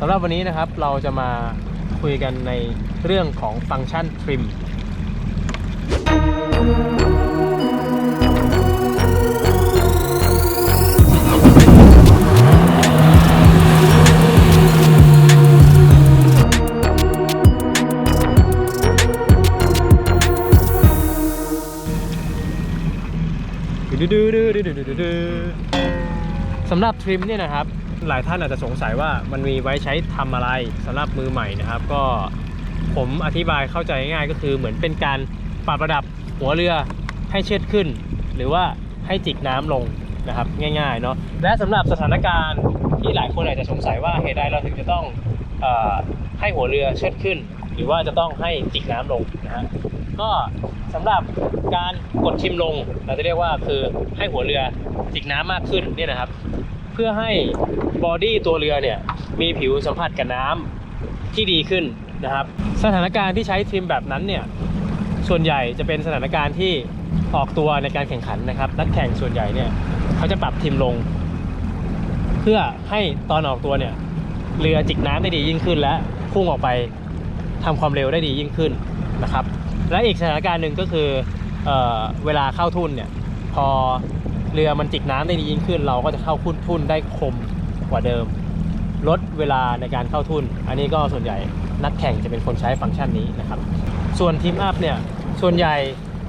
สำหรับวันนี้นะครับเราจะมาคุยกันในเรื่องของฟังก์ชัน trim สำหรับทริมเนี่ยนะครับ หลายท่านอาจจะสงสัยว่ามันมีไว้ใช้ทำอะไรสำหรับมือใหม่นะครับ ก็ผมอธิบายเข้าใจง่ายก็คือเหมือนเป็นการปรับระดับหัวเรือให้เชิดขึ้น หรือว่าให้จิกน้ำลงนะครับง่ายๆเนาะและสำหรับสถานการณ์ที่หลายคนอาจจะสงสัยว่าเหตุใดเราถึงจะต้องอให้หัวเรือเชิดขึ้น หรือว่าจะต้องให้จิกน้ำลงนะฮะก็สำหรับการกดทิมลง เราจะเรียกว่าคือให้หัวเรือจิกน้ำมากขึ้นเนี่ยนะครับ พื่อให้บอดี้ตัวเรือเนี่ยมีผิวสัมผัสกับน้ำที่ดีขึ้นนะครับ สถานการณ์ที่ใช้ทริมแบบนั้นเนี่ยส่วนใหญ่จะเป็นสถานการณ์ที่ออกตัวในการแข่งขันนะครับนักแข่งส่วนใหญ่เนี่ยเขาจะปรับทิมลง เพื่อให้ตอนออกตัวเนี่ยเรือจิกน้ำได้ดียิ่งขึ้น และพุ่งออกไปทำความเร็วได้ดียิ่งขึ้นนะครับ และอีกสถานการณ์หนึ่งก็คือเออเวลาเข้าทุ่นเนี่ยพอ เรือมันจิกน้ำได้ดียิ่งขึ้น เราก็จะเข้าคุ้นทุ่นได้คมกว่าเดิม ลดเวลาในการเข้าทุ่น อันนี้ก็ส่วนใหญ่นักแข่งจะเป็นคนใช้ฟังก์ชันนี้นะครับ ส่วนทีมอัพเนี่ยส่วนใหญ่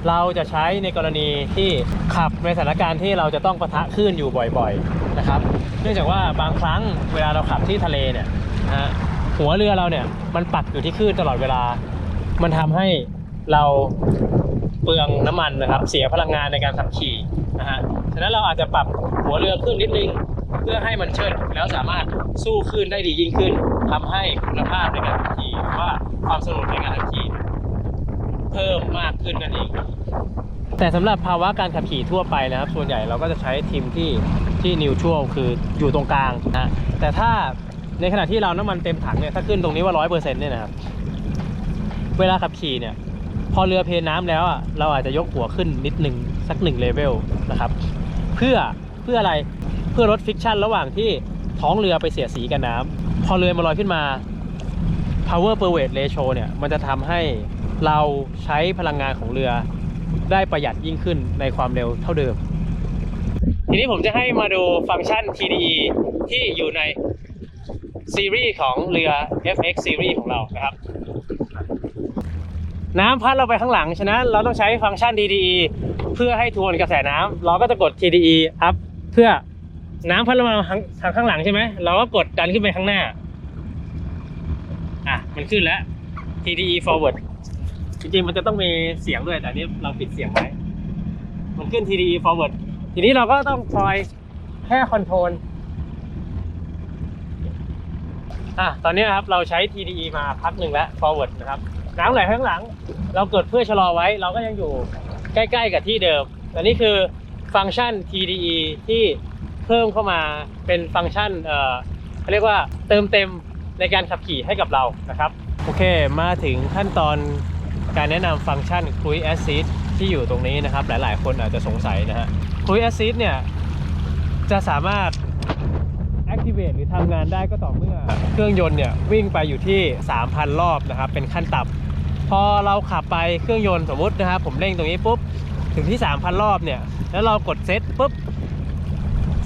เราจะใช้ในกรณีที่ขับในสถานการณ์ที่เราจะต้องปะทะคลื่นอยู่บ่อยๆนะครับ เนื่องจากว่าบางครั้งเวลาเราขับที่ทะเลเนี่ยนะฮะหัวเรือเราเนี่ยมันปักอยู่ที่คลื่นตลอดเวลา มันทำให้เราเปลืองน้ำมันนะครับ เสียพลังงานในการขับขี่นะฮะ นั้นเราอาจจะปรับหัวเรือขึ้นนิดนึง เพื่อให้มันเชิดแล้วสามารถสู้คลื่นได้ดียิ่งขึ้นทำให้คุณภาพในการขับขี่หรือว่าความสนุกในการขับขี่เพิ่มมากขึ้นนั่นเองแต่สำหรับภาวะการขับขี่ทั่วไปนะครับ ส่วนใหญ่เราก็จะใช้ทีมที่ที่นิวทรัลคืออยู่ตรงกลางนะแต่ถ้าในขณะที่เราน้ำมันเต็มถังเนี่ยถ้าขึ้นตรงนี้ว่าร้อยเปอร์เซ็นต์เนี่ยนะครับเวลาขับขี่เนี่ยพอเรือเพน้ำแล้วอะเราอาจจะยกหัวขึ้นนิดหนึ่งสักหนึ่งเลเวลนะครับ พื่อเพื่ออะไรเพื่อลดฟิกชันระหว่างที่ท้องเรือไปเสียดสีกับน้ำพอเรือมันลอยขึ้นมา power per weight ratio เนี่ยมันจะทำให้เราใช้พลังงานของเรือได้ประหยัดยิ่งขึ้นในความเร็วเท่าเดิม ทีนี้ผมจะให้มาดูฟังก์ชัน TDE ที่อยู่ในซีรีส์ของเรือ FX Series ของเรานะครับ น้ำพัดเราไปข้างหลัง ฉะนั้นเราต้องใช้ฟังก์ชัน DDE เพื่อให้ทวนกระแสน้ำเราก็จะกด TDE up เพื่อน้ำพัดเรามาทางทางข้างหลังใช่ไหมเราก็กดดันขึ้นไปข้างหน้าอะมันขึ้นแล้ว TDE forward จริงๆมันจะต้องมีเสียงด้วยแต่นี้เราปิดเสียงไว้มันขึ้น TDE forward ทีนี้เราก็ต้องคอยแค่คอนโทรลอะตอนนี้ครับเราใช้ TDE มาพักหนึ่งแล้ว forward นะครับ น้ำไหลข้างหลัง เราเกิดเพื่อชะลอไว้ เราก็ยังอยู่ใกล้ๆกับที่เดิมแต่นี่คือฟังก์ชัน TDE ที่เพิ่มเข้ามาเป็นฟังก์ชันเอ่อเขาเรียกว่าเติมเต็มในการขับขี่ให้กับเรานะครับ โอเคมาถึงขั้นตอนการแนะนำฟังก์ชัน Cruise Assist ที่อยู่ตรงนี้นะครับ หลายๆ คนอาจจะสงสัยนะฮะ Cruise Assist เนี่ยจะสามารถ activate หรือทำงานได้ก็ต่อเมื่อ เครื่องยนต์เนี่ยวิ่งไปอยู่ที่ 3,000 รอบนะครับ เป็นขั้นต่ำพอเราขับไปเครื่องยนต์สมมุตินะครับ ผมเร่งตรงนี้ปุ๊บ ถึงที่ 3,000 รอบเนี่ย แล้วเรากดเซตปุ๊บ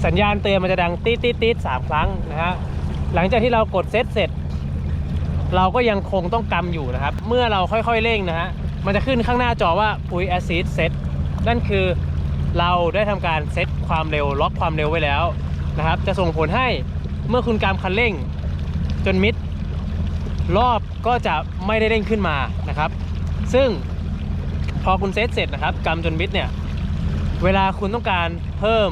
สัญญาณเตือนมันจะดังตีดตีดตีดสามครั้งนะฮะหลังจากที่เรากดเซตเสร็จ เราก็ยังคงต้องกำอยู่นะครับ เมื่อเราค่อยๆเร่งนะฮะมันจะขึ้นข้างหน้าจอว่า Push Assist Set นั่นคือเราได้ทำการเซตความเร็วล็อกความเร็วไว้แล้ว นะครับ จะส่งผลให้เมื่อคุณกำคันเร่งจนมิด รอบก็จะไม่ได้เร่งขึ้นมานะครับ ซึ่งพอคุณเซตเสร็จนะครับกำจนมิดเนี่ยเวลาคุณต้องการเพิ่ม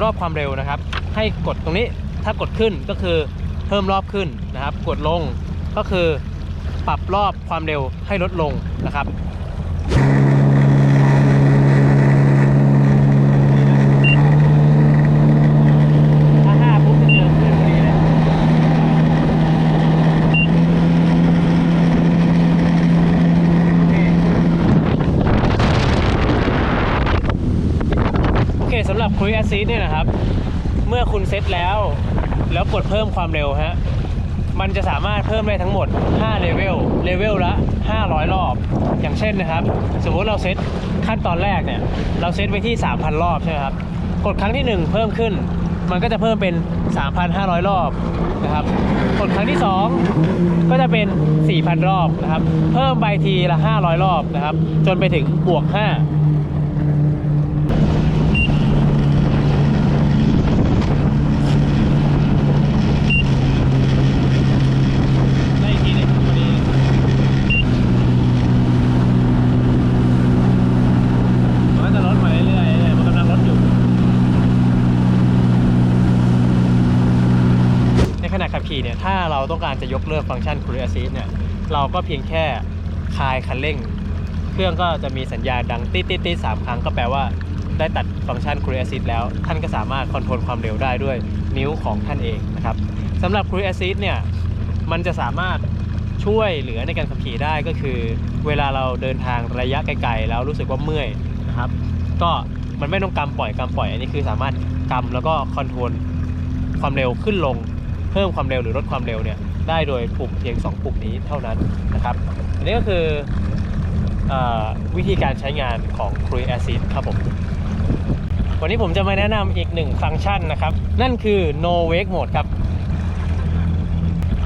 รอบความเร็วนะครับ ให้กดตรงนี้ถ้ากดขึ้นก็คือเพิ่มรอบขึ้นนะครับ กดลงก็คือปรับรอบความเร็วให้ลดลงนะครับ ถ้าห้าปุ๊บจะเจอขึ้นพอดีเลย โอเค สำหรับ Cruise Assist เนี่ยนะครับ เมื่อคุณเซตแล้ว แล้วกดเพิ่มความเร็วฮะมันจะสามารถเพิ่มได้ทั้งหมด 5 เลเวล เลเวลละ 500 รอบ อย่างเช่นนะครับ สมมุติเราเซตขั้นตอนแรกเนี่ย เราเซตไว้ที่ 3,000 รอบใช่ไหมครับ กดครั้งที่ 1 เพิ่มขึ้น มันก็จะเพิ่มเป็น 3,500 รอบนะครับ กดครั้งที่ 2 ก็จะเป็น 4,000 รอบนะครับ เพิ่มไปทีละ 500 รอบนะครับ จนไปถึงบวก 5 ได้อีกทีหนึงพอดีมันก็จะลดมาเรื่อยๆเรื่อยๆมันกำลังลดอยู่ ในขณะขับขี่เนี่ย ถ้าเราต้องการจะยกเลิกฟังก์ชัน Cruise Assist เนี่ย เราก็เพียงแค่คลายคันเร่ง เครื่องก็จะมีสัญญาณดังติ๊ดติ๊ดติ๊ดสามครั้งก็แปลว่าได้ตัดฟังก์ชัน Cruise Assist แล้ว ท่านก็สามารถคอนโทรลความเร็วได้ด้วยนิ้วของท่านเองนะครับสำหรับ Cruise Assist เนี่ย มันจะสามารถช่วยเหลือในการขับขี่ได้ก็คือ เวลาเราเดินทางระยะไกลๆแล้วรู้สึกว่าเมื่อยนะครับ ก็มันไม่ต้องกำปล่อยกำปล่อย อันนี้คือสามารถกำแล้วก็คอนโทรลความเร็วขึ้นลง พิ่มความเร็วหรือลดความเร็วเนี่ยได้โดยปุ่มเพียง 2 ปุ่มนี้เท่านั้นนะครับอันนี้ก็คืออวิธีการใช้งานของ Cruise Assist ครับผม วันนี้ผมจะมาแนะนำอีกหนึ่งฟังก์ชันนะครับ นั่นคือ No Wake Mode ครับ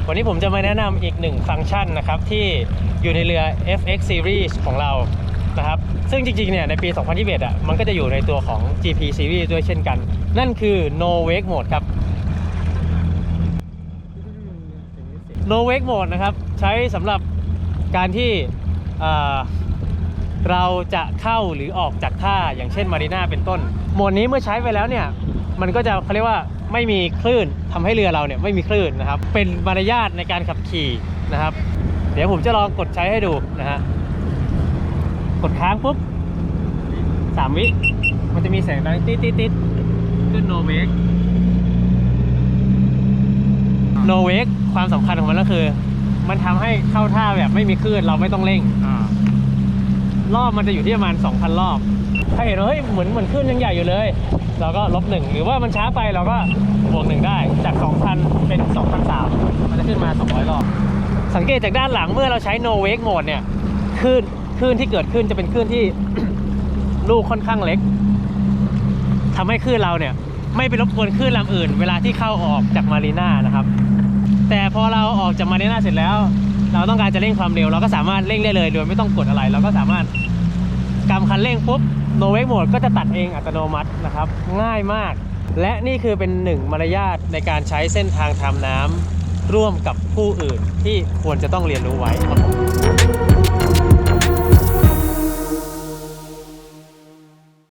วันนี้ผมจะมาแนะนำอีกหนึ่งฟังก์ชันนะครับ ที่อยู่ในเรือ FX Series ของเรานะครับ ซึ่งจริงๆ เนี่ยในปี 2021อะมันก็จะอยู่ในตัวของ GP Series ด้วยเช่นกัน นั่นคือ No Wake Mode ครับ No Wake Mode นะครับ ใช้สำหรับการที่เราจะเข้าหรือออกจากท่าอย่างเช่นมารีนาเป็นต้น โหมดนี้เมื่อใช้ไปแล้วเนี่ย มันก็จะเขาเรียกว่าไม่มีคลื่นทำให้เรือเราเนี่ยไม่มีคลื่นนะครับ เป็นมารยาทในการขับขี่นะครับ เดี๋ยวผมจะลองกดใช้ให้ดูนะฮะกดค้างปุ๊บสามวิ มันจะมีแสงดังติดติดติดขึ้นโนเวก โนเวกความสำคัญของมันก็คือ มันทำให้เข้าท่าแบบไม่มีคลื่นเราไม่ต้องเร่งรอบมันจะอยู่ที่ประมาณ 2,000 รอบ ถ้าเห็นว่าเฮ้ยเหมือนเหมือนขึ้นยังใหญ่อยู่เลย เราก็ลบหนึ่งหรือว่ามันช้าไปเราก็บวกหนึ่งได้จาก 2,000 เป็น 2,003มันจะขึ้นมา 200 รอบ สังเกตจากด้านหลังเมื่อเราใช้ no wake mode เนี่ยคลื่นคลื่นที่เกิดขึ้นจะเป็นคลื่นที่ ลูกค่อนข้างเล็กทำให้คลื่นเราเนี่ย ไม่ไปรบกวนคลื่นลำอื่น เวลาที่เข้าออกจากมารีนานะครับ แต่พอเราออกจากมารีนาเสร็จแล้ว เราต้องการจะเร่งความเร็ว เราก็สามารถเร่งได้เลย โดยไม่ต้องกดอะไร เราก็สามารถกำคันเร่งปุ๊บโนเวกโหมดก็จะตัดเองอัตโนมัตินะครับ ง่ายมาก และนี่คือเป็นหนึ่งมารยาทในการใช้เส้นทางทำน้ำร่วมกับผู้อื่นที่ควรจะต้องเรียนรู้ไว้ครับผม